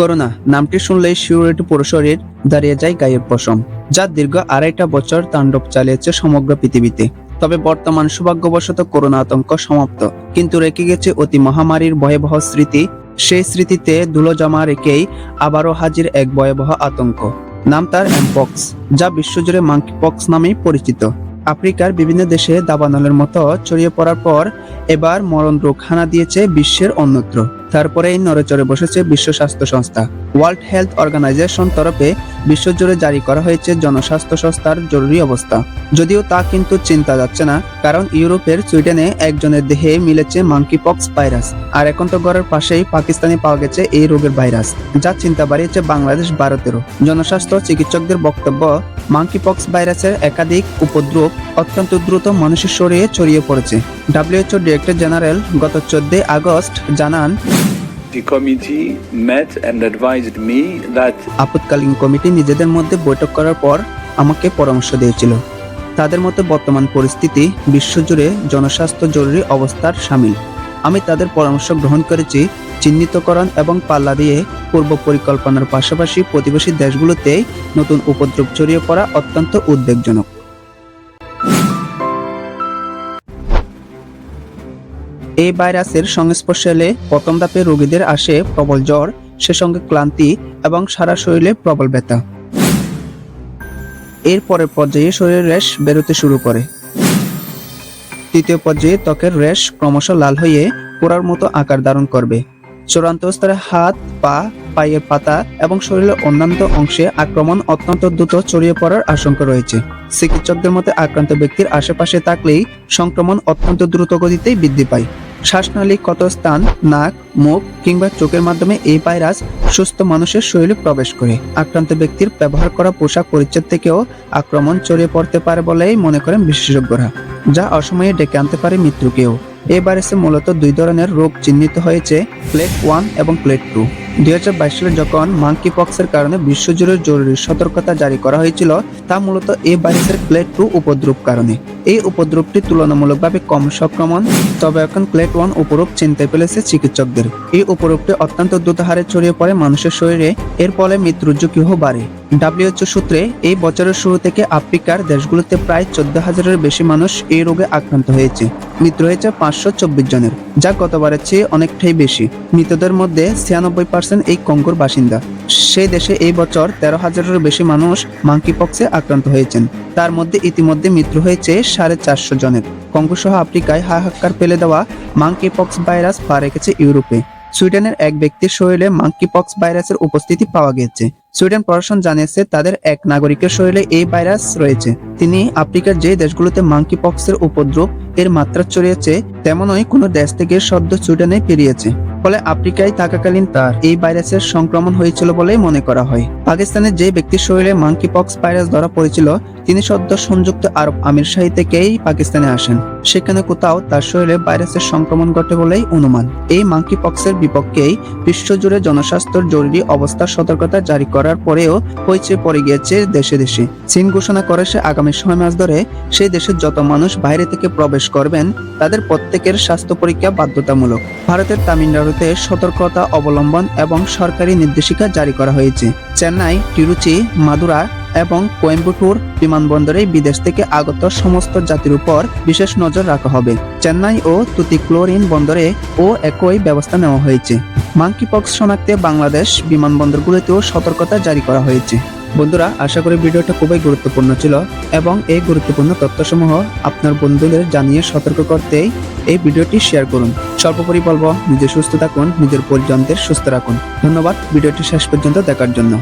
Corona নামটি শুনলেই শিউরেটি পুরো শরীর দাঁড়িয়ে যায় গায়ের পশম, যা দীর্ঘ আড়াইটা বছর তাণ্ডব চালিয়েছে সমগ্র পৃথিবীতে। তবে বর্তমান সৌভাগ্যবশত করোনা আতঙ্ক সমাপ্ত, কিন্তু রেখে গেছে অতি মহামারীর ভয়াবহ স্মৃতি। সেই স্মৃতিতে ধুলো জমা রেখেই আবারও হাজির এক ভয়াবহ আতঙ্ক। নাম তার এমপক্স যা বিশ্বজুড়ে মাঙ্কি পক্স নামেই পরিচিত। আফ্রিকার বিভিন্ন দেশে দাবানলের মতো ছড়িয়ে পড়ার পর এবার মরণ রোগ হানা দিয়েছে বিশ্বের অন্যত্র। তারপরেই নড়েচড়ে বসেছে বিশ্ব স্বাস্থ্য সংস্থা। ওয়ার্ল্ড হেলথ অর্গানাইজেশন তরফে বিশ্বজুড়ে জারি করা হয়েছে জনস্বাস্থ্য সংস্থার জরুরি অবস্থা। যদিও তা কিন্তু চিন্তা যাচ্ছে না, কারণ ইউরোপের সুইডেনে একজনের দেহে মিলেছে মাঙ্কি পক্স ভাইরাস আর এখন তো ঘরের পাশেই পাকিস্তানে পাওয়া গেছে এই রোগের ভাইরাস যা চিন্তা বাড়িয়েছে বাংলাদেশ ভারতেরও। জনস্বাস্থ্য চিকিৎসকদের বক্তব্য মাঙ্কি পক্স ভাইরাসের একাধিক উপদ্রব অত্যন্ত দ্রুত মানুষের শরীরে ছড়িয়ে পড়েছে। ডাব্লিউএইচও ডিরেক্টর জেনারেল গত চোদ্দই আগস্ট জানান The committee met and advised me that committee নিজেদের মধ্যে বৈঠক করার পর আমাকে পরামর্শ দিয়েছিল। তাদের মতে বর্তমান পরিস্থিতি বিশ্বজুড়ে জনস্বাস্থ্য জরুরি অবস্থার সামিল। আমি তাদের পরামর্শ গ্রহণ করেছি চিহ্নিতকরণ এবং পাল্লা দিয়ে পূর্ব পরিকল্পনার পাশাপাশি প্রতিবেশী দেশগুলোতে নতুন উপদ্রব ছড়িয়ে পড়া অত্যন্ত উদ্বেগজনক। এই ভাইরাসের সংস্পর্শে এলে প্রথম ধাপে রোগীদের আসে প্রবল জ্বর, সে সঙ্গে ক্লান্তি এবং সারা শরীরে প্রবল ব্যথা। এর পরের পর্যায়ে শরীরের রেশ বেরোতে শুরু করে। তৃতীয় পর্যায়ে ত্বকের রেশ ক্রমশ লাল হয়ে পোড়ার মতো আকার ধারণ করবে। চূড়ান্ত স্তরে হাত, পা, পায়ের পাতা এবং শরীরের অন্যান্য অংশে আক্রমণ অত্যন্ত দ্রুত ছড়িয়ে পড়ার আশঙ্কা রয়েছে। চিকিৎসকদের মতে আক্রান্ত ব্যক্তির আশেপাশে থাকলেই সংক্রমণ অত্যন্ত দ্রুত গতিতেই বৃদ্ধি পায়। শ্বাসনালী কত স্থান নাক, মুখ কিংবা চোখের মাধ্যমে এই ভাইরাস সুস্থ মানুষের শরীরে প্রবেশ করে। আক্রান্ত ব্যক্তির ব্যবহার করা পোশাক পরিচ্ছদ থেকেও আক্রমণ ছড়িয়ে পড়তে পারে বলেই মনে করেন বিশেষজ্ঞরা, যা অসময়ে ডেকে আনতে পারে মৃত্যুকেও। এই ভাইরাসে মূলত দুই ধরনের রোগ চিহ্নিত হয়েছে, প্লেট ওয়ান এবং প্লেট টু। দু হাজার বাইশ সালে যখন মাঙ্কি পক্সের কারণে বিশ্বজুড়ে জরুরি সতর্কতা জারি করা হয়েছিল, তা মূলত এ ভাইরাসের প্লেট টু উপদ্রব কারণে। এই উপদ্রবটি তুলনামূলকভাবে কম সংক্রমণ, তবে এখন প্লেট ওয়ান উপরূপ চিনতে পেরেছে চিকিৎসকদের। এই উপরূপটি অত্যন্ত দ্রুত হারে ছড়িয়ে পড়ে মানুষের শরীরে, এর ফলে মৃত্যুর ঝুঁকিও বাড়ে। ডাব্লিউএইচও সূত্রে এই বছরের শুরু থেকে আফ্রিকার দেশগুলোতে প্রায় চোদ্দ হাজারের বেশি মানুষ এই রোগে আক্রান্ত হয়েছে। মৃত্যু হয়েছে পাঁচশো চব্বিশ জনের, যা গতবারের চেয়ে অনেকটাই বেশি। মৃতদের মধ্যে ছিয়ানব্বই পার্সেন্ট এই কঙ্গোর বাসিন্দা। সেই দেশে এই বছর তেরো হাজারেরও বেশি মানুষ মাঙ্কি পক্সে আক্রান্ত হয়েছেন। তার মধ্যে ইতিমধ্যে মৃত্যু হয়েছে সাড়ে চারশো জনের। কঙ্গো সহ আফ্রিকায় হাহাকার ফেলে দেওয়া মাঙ্কি পক্স ভাইরাস পা রেখেছে ইউরোপে। সুইডেনের এক ব্যক্তির শরীরে মাঙ্কি পক্স ভাইরাসের উপস্থিতি পাওয়া গেছে। সুইডেন প্রশাসন জানিয়েছে, তাদের এক নাগরিকের শরীরে এই ভাইরাস রয়েছে। তিনি আফ্রিকার যে দেশগুলোতে মাঙ্কি পক্সের উপদ্রব এর মাত্রা ছড়িয়েছে, তেমনই কোনো দেশ থেকে সদ্য সুইডেনে পেরিয়েছে ফলে আফ্রিকায় থাকাকালীন তার এই ভাইরাসের সংক্রমণ হয়েছিল বলেই মনে করা হয়। পাকিস্তানের যে ব্যক্তির শরীরে মাঙ্কি পক্স ভাইরাস ধরা পড়েছিল, তিনি সদ্য সংযুক্ত আরব আমির শাহী থেকেই পাকিস্তানে আসেন। সেখানে কোথাও তার শরীরে ভাইরাসের সংক্রমণ ঘটে বলেই অনুমান। এই মাঙ্কি পক্সের বিপক্ষেই বিশ্বজুড়ে জনস্বাস্থ্যের জরুরি অবস্থার সতর্কতা জারি করার পরেও হয়েছে পড়ে গিয়েছে দেশে দেশে। চীন ঘোষণা করে সে আগামী ছয় মাস ধরে সেই দেশের যত মানুষ বাইরে থেকে প্রবেশ করবেন, তাদের প্রত্যেকের স্বাস্থ্য পরীক্ষা বাধ্যতামূলক। ভারতের তামিলনাড়ুতে সতর্কতা অবলম্বন এবং সরকারি নির্দেশিকা জারি করা হয়েছে। চেন্নাই, তিরুচি, মাদুরা এবং কোয়েম্বাটুর বিমানবন্দরে বিদেশ থেকে আগত সমস্ত জাতির উপর বিশেষ নজর রাখা হবে। চেন্নাই ও তুতিক্লোরিন বন্দরে ও একই ব্যবস্থা নেওয়া হয়েছে। মাঙ্কি পক্স শনাক্তে বাংলাদেশ বিমানবন্দরগুলোতেও সতর্কতা জারি করা হয়েছে। বন্ধুরা, আশা করি ভিডিওটা খুবই গুরুত্বপূর্ণ ছিল এবং এই গুরুত্বপূর্ণ তথ্যসমূহ আপনার বন্ধুদের জানিয়ে সতর্ক করতেই এই ভিডিওটি শেয়ার করুন। সর্বোপরি বলব, নিজে সুস্থ থাকুন, নিজের পরিজনদের সুস্থ রাখুন। ধন্যবাদ, ভিডিওটি শেষ পর্যন্ত দেখার জন্য।